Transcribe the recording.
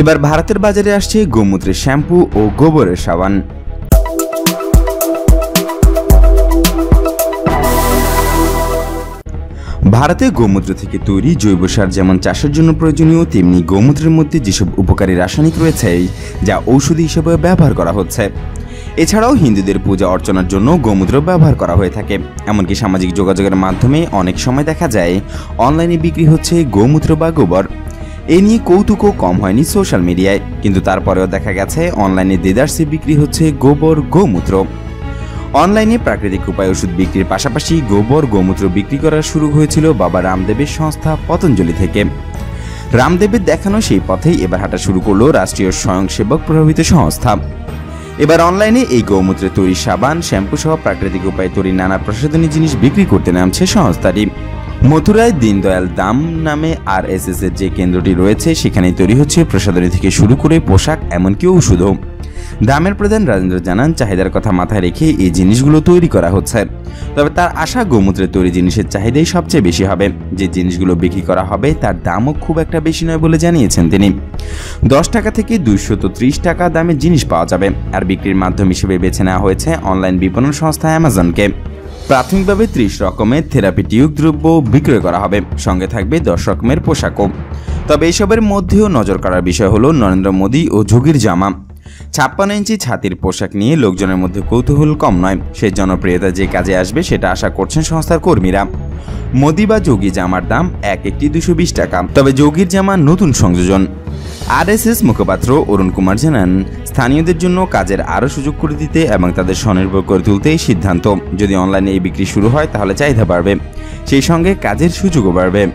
এবার ভারতের বাজারে আসছে গোমূত্রের শ্যাম্পু ও গোবরের সাবান। ভারতে গোমূত্র থেকে তৈরি জৈব সার যেমন চাষের জন্য প্রয়োজনীয়, তেমনি গোমূত্রের মধ্যে যেসব উপকারী রাসায়নিক রয়েছে, যা ঔষধি হিসেবে ব্যবহার করা হচ্ছে। এছাড়াও হিন্দুদের পূজা অর্চনার জন্য গোমূত্র ব্যবহার করা হয়ে থাকে। এমনকি সামাজিক যোগাযোগের মাধ্যমে অনেক সময় দেখা যায়, অনলাইনে বিক্রি হচ্ছে গোমূত্র বা গোবর। এ নিয়ে কৌতুকও কম হয়নি সোশ্যাল মিডিয়ায়, কিন্তু তারপরেও দেখা গেছে অনলাইনে দেদার্সে বিক্রি হচ্ছে গোবর গোমূত্র। অনলাইনে প্রাকৃতিক উপায় ওষুধ বিক্রির পাশাপাশি গোবর গোমূত্র বিক্রি করা শুরু হয়েছিল বাবা রামদেবের সংস্থা পতঞ্জলি থেকে। রামদেবের দেখানো সেই পথেই এবার হাঁটা শুরু করল রাষ্ট্রীয় স্বয়ংসেবক প্রভাবিত সংস্থা। এবার অনলাইনে এই গৌমূত্রে তৈরি সাবান, শ্যাম্পু সহ প্রাকৃতিক উপায়ে তৈরি নানা প্রসাধনী জিনিস বিক্রি করতে নামছে সংস্থাটি। মথুরায় দীনদয়াল দাম নামে আর এস এর যে কেন্দ্রটি রয়েছে সেখানে তৈরি হচ্ছে প্রসাধনী থেকে শুরু করে পোশাক, এমনকি ওষুধও দামের প্রধান রাজেন্দ্র জানান, চাহিদার কথা মাথায় রেখে এই জিনিসগুলো তৈরি করা হচ্ছে। তবে তার আশা গোমূত্রের তৈরি জিনিসের চাহিদাই সবচেয়ে বেশি হবে। যে জিনিসগুলো বিক্রি করা হবে, তার দামও খুব একটা বেশি নয় বলে জানিয়েছেন তিনি। দশ টাকা থেকে দুইশত ত্রিশ টাকা দামের জিনিস পাওয়া যাবে। আর বিক্রির মাধ্যম হিসেবে বেছে নেওয়া হয়েছে অনলাইন বিপণন সংস্থা অ্যামাজনকে। প্রাথমিকভাবে ত্রিশ রকমের থেরাপিটিউক দ্রব্য বিক্রয় করা হবে। সঙ্গে থাকবে দশ রকমের পোশাকও। তবে এসবের মধ্যেও নজর করার বিষয় হলো নরেন্দ্র মোদী ও যোগীর জামা। ছাপ্পান্ন ইঞ্চি ছাতির পোশাক নিয়ে লোকজনের মধ্যে কৌতূহল কম নয়। সে জনপ্রিয়তা যে কাজে আসবে সেটা আশা করছেন সংস্থার কর্মীরা। মোদি বা যোগী জামার দাম এক একটি দুশো টাকা। তবে যোগীর জামা নতুন সংযোজন। আরএসএস মুখপাত্র অরুণ কুমার জানান, স্থানীয়দের জন্য কাজের আরও সুযোগ করে দিতে এবং তাদের স্বনির্ভর করে তুলতে সিদ্ধান্ত। যদি অনলাইনে এই বিক্রি শুরু হয়, তাহলে চাহিদা বাড়বে। সেই সঙ্গে কাজের সুযোগও বাড়বে।